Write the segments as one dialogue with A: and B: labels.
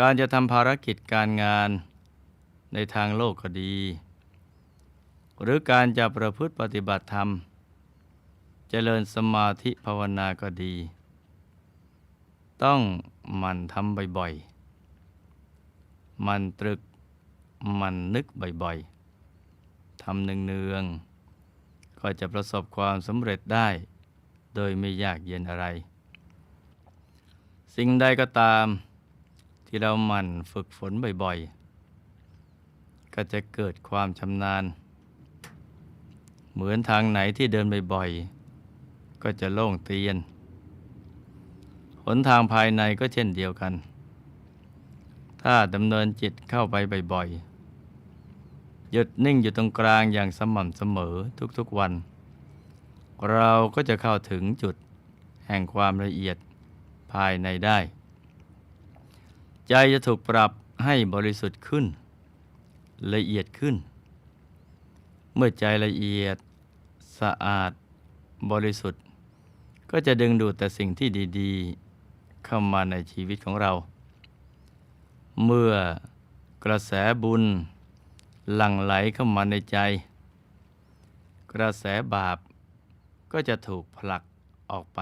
A: การจะทำภารกิจการงานในทางโลกก็ดี หรือการจะประพฤติปฏิบัติธรรมเจริญสมาธิภาวนาก็ดี ต้องมันทำบ่อยๆ มันตรึกมันนึกบ่อยๆทำเนืองๆก็จะประสบความสำเร็จได้ โดยไม่ยากเย็นอะไร สิ่งใดก็ตาม ที่เราหมั่นฝึกฝนบ่อยๆ ก็จะเกิดความชำนาญ เหมือนทางไหนที่เดินบ่อยๆ ก็จะโล่งเตียน หนทางภายในก็เช่นเดียวกัน ถ้าดำเนินจิตเข้าไปบ่อยๆหยุดนิ่งอยู่ตรงกลางอย่างสม่ำเสมอทุกๆวัน เราก็จะเข้าถึงจุดแห่งความละเอียดภายในได้ ใจจะถูกปรับให้บริสุทธิ์ขึ้น ละเอียดขึ้น เมื่อใจละเอียด สะอาด บริสุทธิ์ ก็จะดึงดูดแต่สิ่งที่ดีๆ เข้ามาในชีวิตของเรา เมื่อกระแสบุญ หลั่งไหลเข้ามาในใจ กระแสบาปก็จะถูกผลักออกไป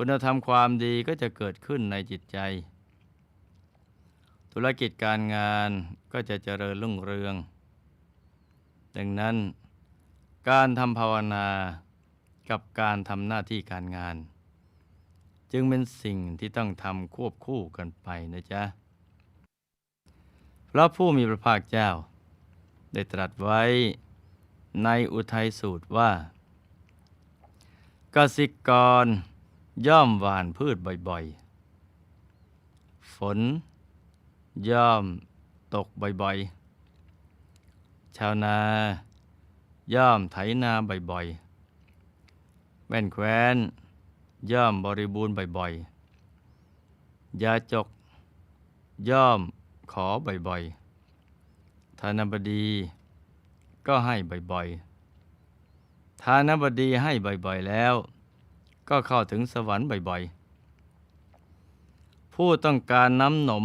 A: คุณธรรมความดีก็จะเกิดขึ้นในจิตใจ ธุรกิจการงานก็จะเจริญรุ่งเรือง ดังนั้น การทำภาวนากับการทำหน้าที่การงาน จึงเป็นสิ่งที่ต้องทำควบคู่กันไปนะจ๊ะเพราะผู้มีพระภาคเจ้า ได้ตรัสไว้ในอุทัยสูตรว่า กสิกร ย่อมหว่านพืชบ่อยๆ ฝน ย่อมตกบ่อยๆ ชาวนา ย่อมไถนาบ่อยๆแว่นแคว้น ย่อมบริบูรณ์บ่อยๆ ยาจก ย่อมขอบ่อยๆ ธนบดี ก็ให้บ่อยๆทานบดีให้บ่อยๆแล้ว ก็เข้าถึงสวรรค์บ่อยๆ ผู้ต้องการน้ำนม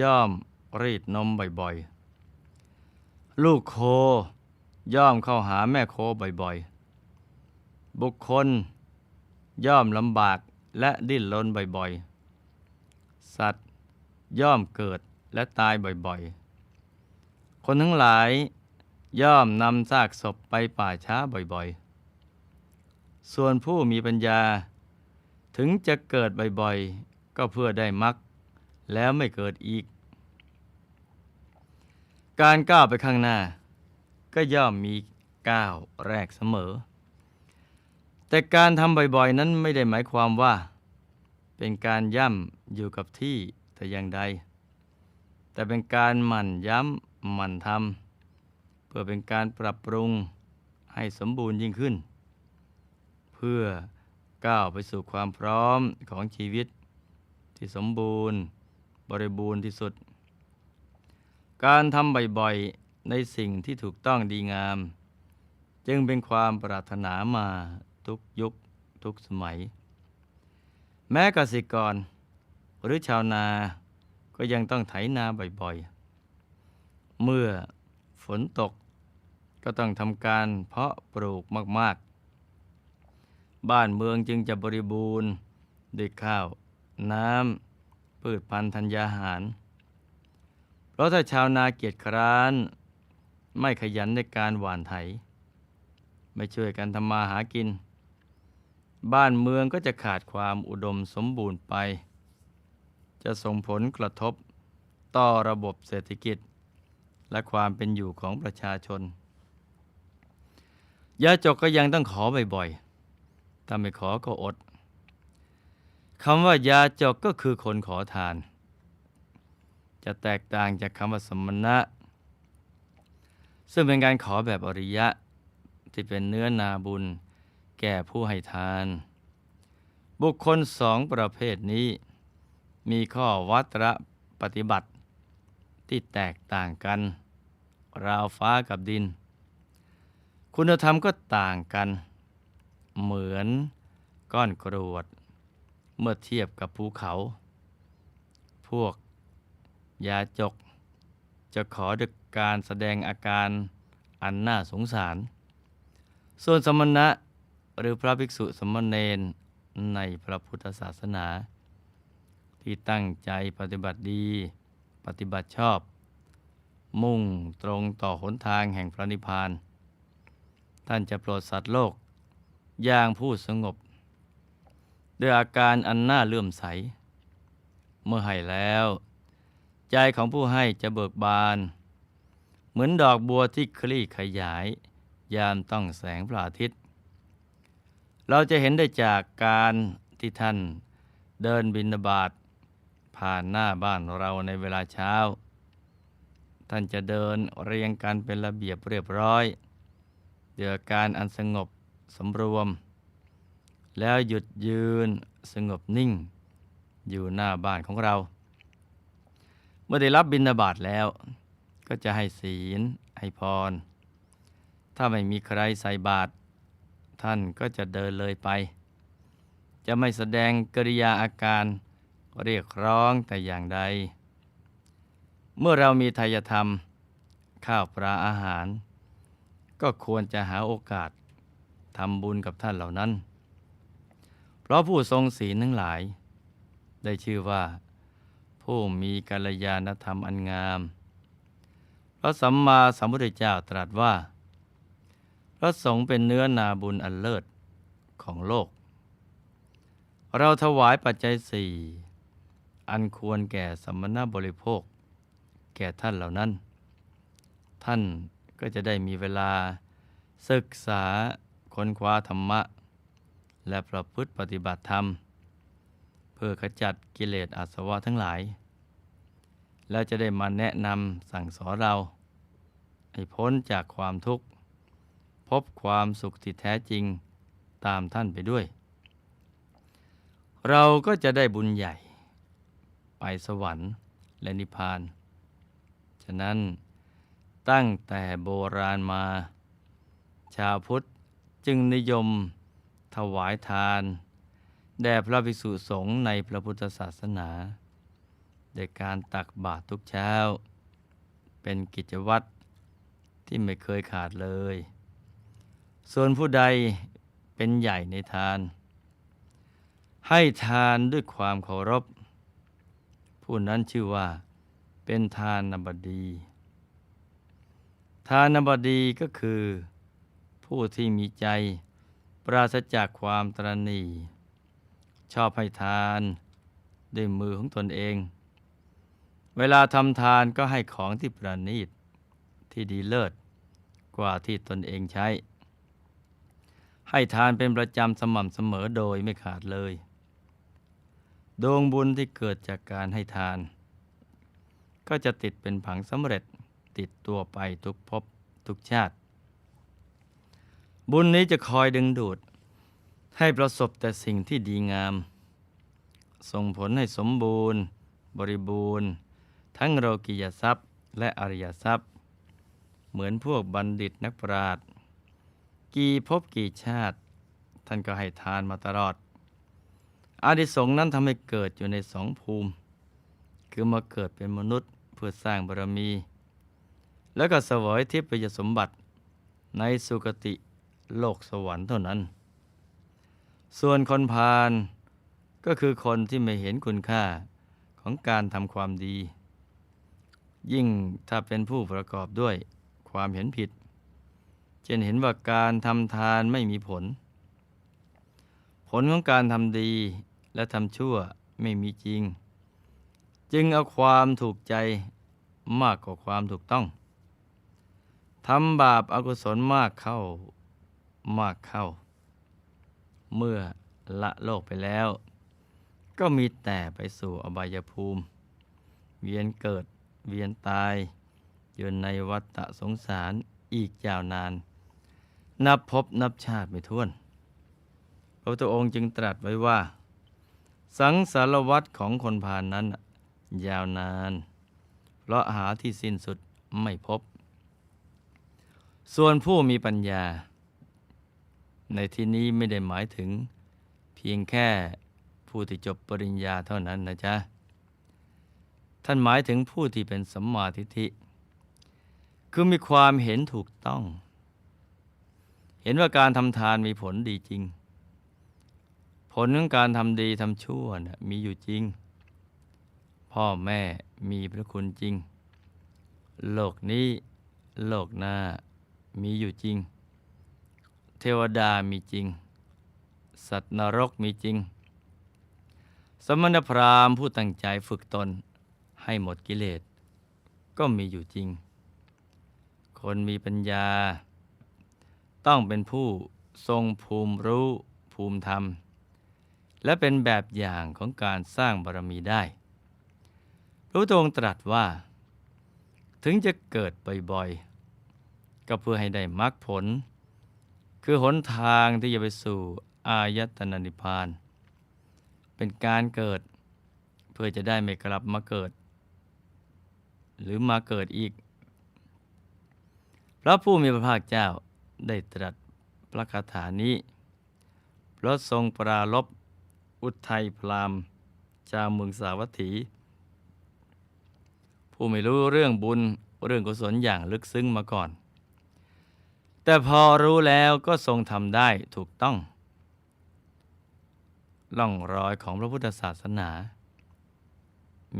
A: ย่อมรีดนมบ่อยๆ ลูกโคย่อมเข้าหาแม่โคบ่อยๆ บุคคล ย่อมลำบากและดิ้นรนบ่อยๆ สัตว์ย่อมเกิดและตายบ่อยๆ คนทั้งหลายย่อมนำซากศพไปป่าช้าบ่อยๆ ส่วนผู้มีปัญญา ถึงจะเกิดบ่อยๆ ก็เพื่อได้มรรคแล้วไม่เกิดอีก การก้าวไปข้างหน้า ก็ย่อมมีก้าวแรกเสมอ แต่การทำบ่อยๆ นั้นไม่ได้หมายความว่า เป็นการย่ำอยู่กับที่แต่อย่างใด แต่เป็นการหมั่นย้ำหมั่นทำเพื่อเป็นการปรับปรุงให้สมบูรณ์ยิ่งขึ้น เพื่อก้าวไปสู่ความพร้อมของชีวิต ที่สมบูรณ์ บริบูรณ์ที่สุด การทำบ่อยๆ ในสิ่งที่ถูกต้องดีงาม จึงเป็นความปรารถนามาทุกยุคทุกสมัย แม้เกษตรกร หรือชาวนาก็ยังต้องไถนาบ่อยๆ เมื่อฝนตกก็ต้องทำการเพาะปลูกมากๆ บ้านเมืองจึงจะบริบูรณ์ด้วยข้าว น้ำพืชพันธุ์ธัญญาหาร เพราะถ้าชาวนาเกียจคร้าน ไม่ขยันในการหว่านไถ ไม่ช่วยกันทำมาหากิน บ้านเมืองก็จะขาดความอุดมสมบูรณ์ไป จะส่งผลกระทบต่อระบบเศรษฐกิจ และความเป็นอยู่ของประชาชนยาจกก็ยังต้องขอบ่อยๆ ถ้าไม่ขอก็อดคำว่ายาจกก็คือคนขอทาน จะแตกต่างจากคำว่าสมณะ ซึ่งเป็นการขอแบบอริยะ ที่เป็นเนื้อนาบุญ แก่ผู้ให้ทาน บุคคลสองประเภทนี้ มีข้อวัตรปฏิบัติที่แตกต่างกัน ราวฟ้ากับดิน คุณธรรมก็ต่างกัน เหมือนก้อนกรวด เมื่อเทียบกับภูเขา พวกยาจก จะขอด้วยการแสดงอาการอันน่าสงสาร ส่วนสมณะหรือพระภิกษุสมณเณรในพระพุทธศาสนา ที่ตั้งใจปฏิบัติดี ปฏิบัติชอบ มุ่งตรงต่อหนทางแห่งพระนิพพาน ท่านจะโปรดสัตว์โลก อย่างผู้สงบ ด้วยอาการอันน่าเลื่อมใส เมื่อให้แล้ว ใจของผู้ให้จะเบิกบาน เหมือนดอกบัวที่คลี่ขยาย ยามต้องแสงพระอาทิตย์ เราจะเห็นได้จากการที่ท่านเดินบินบาตผ่านหน้าบ้านเราในเวลาเช้า ท่านจะเดินเรียงกันเป็นระเบียบเรียบร้อยเดือการอันสงบ สำรวม แล้วหยุดยืนสงบนิ่ง อยู่หน้าบ้านของเรา เมื่อได้รับบิณฑบาตแล้ว ก็จะให้ศีลให้พร ถ้าไม่มีใครใส่บาตรท่านก็จะเดินเลยไป จะไม่แสดงกริยาอาการเรียกร้องแต่อย่างใด เมื่อเรามีทายธรรม ข้าวปลาอาหาร ก็ควรจะหาโอกาส ทำบุญกับท่านเหล่านั้น เพราะผู้ทรงศีลทั้งหลาย ได้ชื่อว่า ผู้มีกัลยาณธรรมอันงาม พระสัมมาสัมพุทธเจ้าตรัสว่า พระสงฆ์เป็นเนื้อนาบุญอันเลิศของโลก เราถวายปัจจัยสี่อันควรแก่สมณบริโภค แก่ท่านเหล่านั้น ท่านก็จะได้มีเวลาศึกษา ค้นคว้าธรรมะ และประพฤติปฏิบัติธรรม เพื่อขจัดกิเลสอาสวะทั้งหลาย แล้วจะได้มาแนะนำสั่งสอนเราให้พ้นจากความทุกข์ พบความสุขที่แท้จริงตามท่านไปด้วย เราก็จะได้บุญใหญ่ ไปสวรรค์และนิพพาน ฉะนั้นตั้งแต่โบราณมา ชาวพุทธ จึงนิยมถวายทาน แด่พระภิกษุสงฆ์ในพระพุทธศาสนาโดยการตักบาตรทุกเช้า เป็นกิจวัตรที่ไม่เคยขาดเลย ส่วนผู้ใดเป็นใหญ่ในทาน ให้ทานด้วยความเคารพ ผู้นั้นชื่อว่าเป็นทานนบดี ทานนบดีก็คือ ผู้ที่มีใจ ปราศจากความตรณีชอบให้ทาน ด้วยมือของตนเอง เวลาทำทานก็ให้ของที่ประณีต ที่ดีเลิศ กว่าที่ตนเองใช้ ให้ทานเป็นประจำสม่ำเสมอโดยไม่ขาดเลย ดวงบุญที่เกิดจากการให้ทาน ก็จะติดเป็นผังสำเร็จติดตัวไปทุกภพทุกชาติ บุญนี้จะคอยดึงดูด ให้ประสบแต่สิ่งที่ดีงาม ส่งผลให้สมบูรณ์ บริบูรณ์ ทั้งโลกิยทรัพย์และอริยทรัพย์ เหมือนพวกบัณฑิตนักปราชญ์กี่ภพกี่ชาติ ท่านก็ให้ทานมาตลอด อาดิสงส์นั้นทำให้เกิดอยู่ในสองภูมิ คือมาเกิดเป็นมนุษย์เพื่อสร้างบารมี แล้วก็สวยทิพยสมบัติในสุคติ โลกสวรรค์เท่านั้น ส่วนคนพาลก็คือคนที่ไม่เห็นคุณค่าของการทำความดี ยิ่งถ้าเป็นผู้ประกอบด้วยความเห็นผิดเช่นเห็นว่าการทำทานไม่มีผล ผลของการทำดีและทำชั่วไม่มีจริง จึงเอาความถูกใจมากกว่าความถูกต้องทำบาปอากุศลมากเข้า มากเข้า เมื่อละโลกไปแล้ว ก็มีแต่ไปสู่อบายภูมิ เวียนเกิดเวียนตายอยู่ในวัฏสงสารอีกยาวนาน นับพบนับชาติไม่ถ้วน พระพุทธองค์จึงตรัสไว้ว่า สังสารวัฏของคนพานนั้น ยาวนาน เพราะหาที่สิ้นสุดไม่พบ ส่วนผู้มีปัญญา ในที่นี้ไม่ได้หมายถึง เพียงแค่ผู้ที่จบปริญญาเท่านั้นนะจ๊ะ ท่านหมายถึงผู้ที่เป็นสัมมาทิฏฐิ คือมีความเห็นถูกต้อง เห็นว่าการทำทานมีผลดีจริง ผลของการทำดีทำชั่วนะมีอยู่จริง พ่อแม่มีพระคุณจริง โลกนี้โลกหน้ามีอยู่จริง ทวดามีจริง สัตว์นรกมีจริง สมณพราหมณ์ผู้ตั้งใจฝึกตนให้หมดกิเลส ก็มีอยู่จริง คนมีปัญญา ต้องเป็นผู้ทรงภูมิรู้ภูมิธรรม และเป็นแบบอย่างของการสร้างบารมีได้พระพุทธองค์ตรัสว่า ถึงจะเกิดบ่อยๆก็เพื่อให้ได้มรรคผล คือหนทางที่จะไปสู่อายตนะนิพพาน เป็นการเกิดเพื่อจะได้ไม่กลับมาเกิด หรือมาเกิดอีก พระผู้มีพระภาคเจ้าได้ตรัสพระคาถานี้พระทรงปรารบอุทัยพรามชาวเมืองสาวัตถี ผู้ไม่รู้เรื่องบุญเรื่องกุศลอย่างลึกซึ้งมาก่อน แต่พอรู้แล้วก็ทรงทำได้ถูกต้องล่องรอยของพระพุทธศาสนา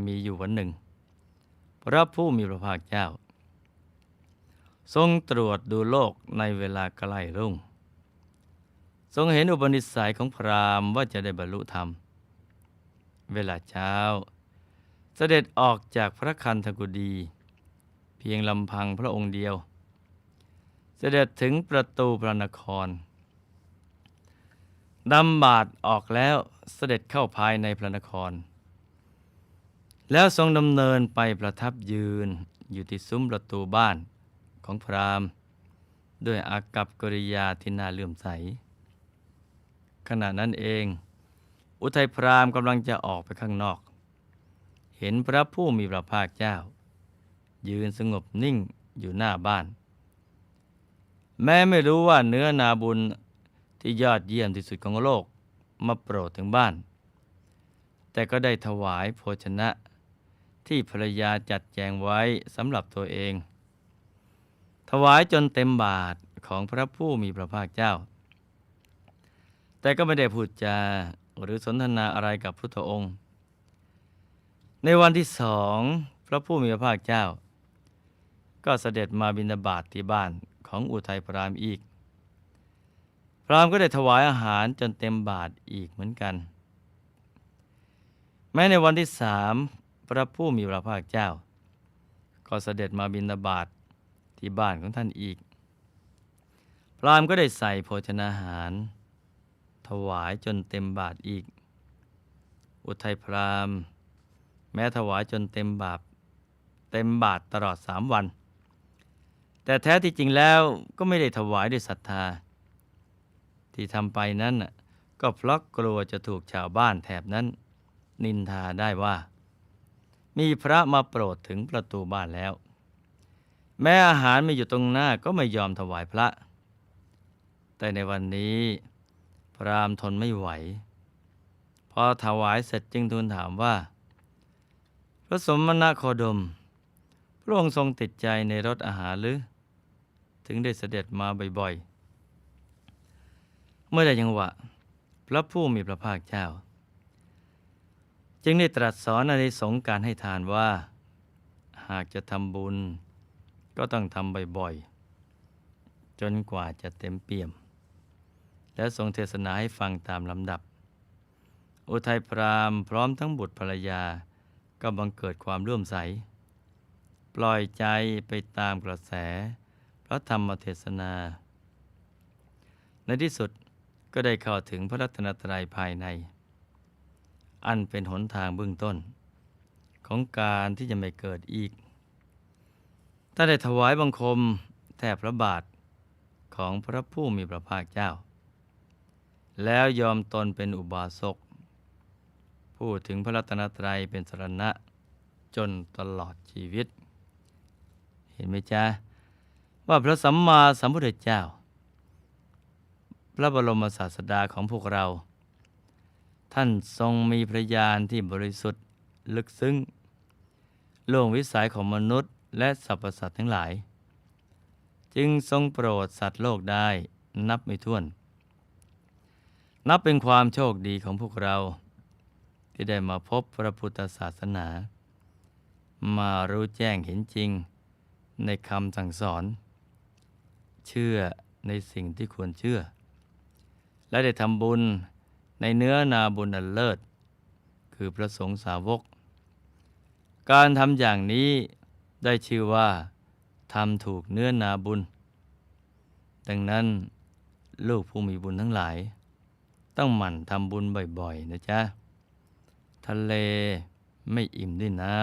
A: มีอยู่วันหนึ่ง พระผู้มีพระภาคเจ้า ทรงตรวจดูโลกในเวลาใกล้รุ่ง ทรงเห็นอุปนิสัยของพราหมณ์ว่าจะได้บรรลุธรรม เวลาเช้า เสด็จออกจากพระคันธกุดี เพียงลำพังพระองค์เดียว เสด็จถึงประตูพระนครดำบาดออกแล้วเสด็จเข้าภายในพระนคร แล้วทรงดำเนินไปประทับยืนอยู่ที่ซุ้มประตูบ้านของพราหมณ์ ด้วยอากับกริยาที่น่าเลื่อมใส ขณะนั้นเอง อุทัยพราหมณ์กำลังจะออกไปข้างนอก เห็นพระผู้มีพระภาคเจ้า ยืนสงบนิ่งอยู่หน้าบ้าน แม้ไม่รู้ว่าเนื้อนาบุญที่ยอดเยี่ยมที่สุดของโลกมาโปรดถึงบ้าน แต่ก็ได้ถวายโภชนะที่ภรรยาจัดแจงไว้สำหรับตัวเอง ถวายจนเต็มบาทของพระผู้มีพระภาคเจ้า แต่ก็ไม่ได้พูดจาหรือสนทนาอะไรกับพุทธองค์ ในวันที่สองพระผู้มีพระภาคเจ้า ก็เสด็จมาบิณฑบาตทที่บ้าน ของอุทัยพรามอีก พรามก็ได้ถวายอาหารจนเต็มบาทอีกเหมือนกัน แม้ในวันที่สามพระผู้มีพระภาคเจ้า ก็เสด็จมาบิณฑบาตทที่บ้านของท่านอีก พรามก็ได้ใส่โภชนาหาร ถวายจนเต็มบาทอีก อุทัยพรามแม้ถวายจนเต็มบาทเต็มบาทตลอดสามวัน แต่แท้ที่จริงแล้วก็ไม่ได้ถวายด้วยศรัทธา ที่ทำไปนั้นก็เพราะกลัวจะถูกชาวบ้านแถบนั้น นินทาได้ว่า มีพระมาโปรดถึงประตูบ้านแล้ว แม้อาหารไม่อยู่ตรงหน้าก็ไม่ยอมถวายพระ แต่ในวันนี้ พรามทนไม่ไหว พอถวายเสร็จจึงทูลถามว่า พระสมณโคดมพระองค์ทรงติดใจในรสอาหารหรือ ถึงได้เสด็จมาบ่อยๆ เมื่อได้ยังหวะ พระผู้มีพระภาคเจ้า จึงได้ตรัสสอนในสงการให้ทานว่า หากจะทำบุญ ก็ต้องทำบ่อยๆ จนกว่าจะเต็มเปี่ยม และทรงเทศนาให้ฟังตามลำดับ อุทัยพรามพร้อมทั้งบุตรภรรยาก็บังเกิดความเลื่อมใส ปล่อยใจไปตามกระแส พระธรรมเทศนา ในที่สุดก็ได้เข้าถึงพระรัตนตรัยภายใน อันเป็นหนทางเบื้องต้น ของการที่จะไม่เกิดอีก ถ้าได้ถวายบังคมแทบพระบาทของพระผู้มีพระภาคเจ้า แล้วยอมตนเป็นอุบาสก พูดถึงพระรัตนตรัยเป็นสรณะจนตลอดชีวิต เห็นไหมจ๊ะ ว่าพระสัมมาสัมพุทธเจ้า พระบรมศาสดาของพวกเรา ท่านทรงมีพระญาณที่บริสุทธิ์ลึกซึ้งล่วงวิสัยของมนุษย์ และสรรพสัตว์ทั้งหลาย จึงทรงโปรดสัตว์โลกได้นับไม่ถ้วน นับเป็นความโชคดีของพวกเรา ที่ได้มาพบพระพุทธศาสนา มารู้แจ้งเห็นจริงในคำสั่งสอน เชื่อในสิ่งที่ควรเชื่อ และได้ทำบุญในเนื้อนาบุญอันเลิศ คือพระสงฆ์สาวก การทำอย่างนี้ได้ชื่อว่าทำถูกเนื้อนาบุญ ดังนั้นลูกผู้มีบุญทั้งหลาย ต้องหมั่นทำบุญบ่อยๆ นะจ๊ะ ทะเลไม่อิ่มด้วยน้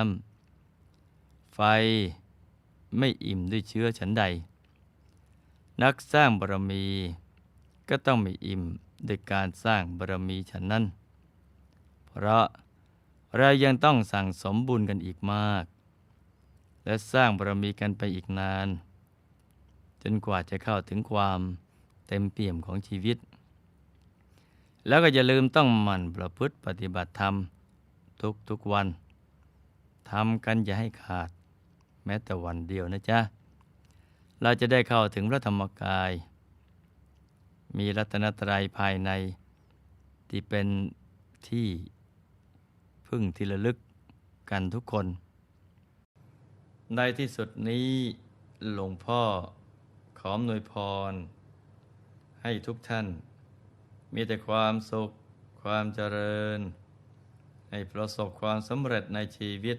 A: ำไฟไม่อิ่มด้วยเชื้อฉันใด นักสร้างบารมี ก็ต้องไม่อิ่มด้วยการสร้างบารมีฉันนั้น เพราะเรายังต้องสั่งสมบุญกันอีกมาก และสร้างบารมีกันไปอีกนาน จนกว่าจะเข้าถึงความเต็มเปี่ยมของชีวิต แล้วก็อย่าลืมต้องหมั่นประพฤติปฏิบัติธรรมทุกทุกๆวันทำกันอย่าให้ขาด แม้แต่วันเดียวนะจ๊ะ เราจะได้เข้าถึงพระธรรมกาย มีรัตนตรัยภายในที่เป็นที่พึ่งที่ระลึกกันทุกคน ในที่สุดนี้หลวงพ่อขออำนวยพร ให้ทุกท่าน มีแต่ความสุข ความเจริญ ให้ประสบความสำเร็จในชีวิต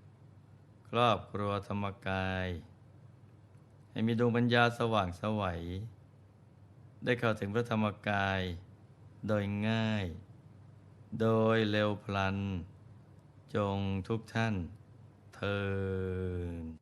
A: ครอบครัวธรรมกาย ให้มีดวงปัญญาสว่างสวัย ได้เข้าถึงพระธรรมกาย โดยง่าย โดยเร็วพลัน จงทุกท่านเทิน